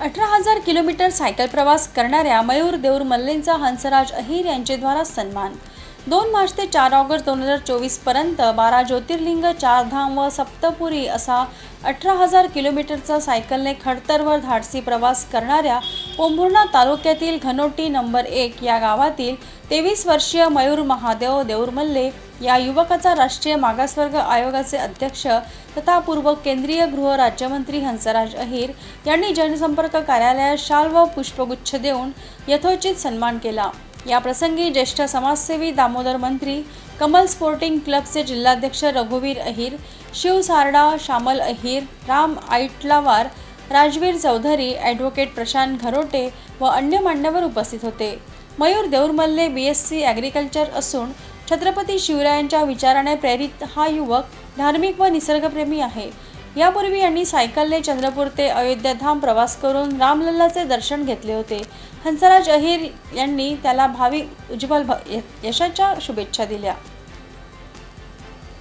अठरा हजार kilometre cycle प्रवास करणाऱ्या मयूर देऊर मल्लेंचा हंसराज अहिर यांचेद्वारा सन्मान. दोन मार्च ते चार ऑगस्ट दोन हजार चोवीसपर्यंत बारा ज्योतिर्लिंग चारधाम व सप्तपुरी असा अठरा हजार किलोमीटरचा सायकलने खडतरवर धाडसी प्रवास करणाऱ्या पोंभुर्णा तालुक्यातील घनोटी नंबर एक या गावातील तेवीस वर्षीय मयूर महादेव देऊरमल्ले या युवकाचा राष्ट्रीय मागासवर्ग आयोगाचे अध्यक्ष तथा पूर्व केंद्रीय गृह राज्यमंत्री हंसराज अहिर यांनी जनसंपर्क कार्यालयात शाल व पुष्पगुच्छ देऊन यथोचित सन्मान केला. या प्रसंगी ज्येष्ठ समाजसेवी दामोदर मंत्री कमल स्पोर्टिंग क्लबचे जिल्हाध्यक्ष रघुवीर अहिर शिव सारडा श्यामल अहिर राम आईटलावार राजवीर चौधरी ॲडव्होकेट प्रशांत घरोटे व अन्य मान्यवर उपस्थित होते. Mayur Deurmalle B S C agriculture असून छत्रपती शिवरायांच्या विचाराने प्रेरित हा युवक धार्मिक व निसर्गप्रेमी आहे. यापूर्वी यांनी सायकलने चंद्रपूर ते अयोध्याधाम प्रवास करून रामलल्लाचे दर्शन घेतले होते. हंसराज अहिर यांनी त्याला भावी उज्ज्वल भ- यशाच्या शुभेच्छा दिल्या.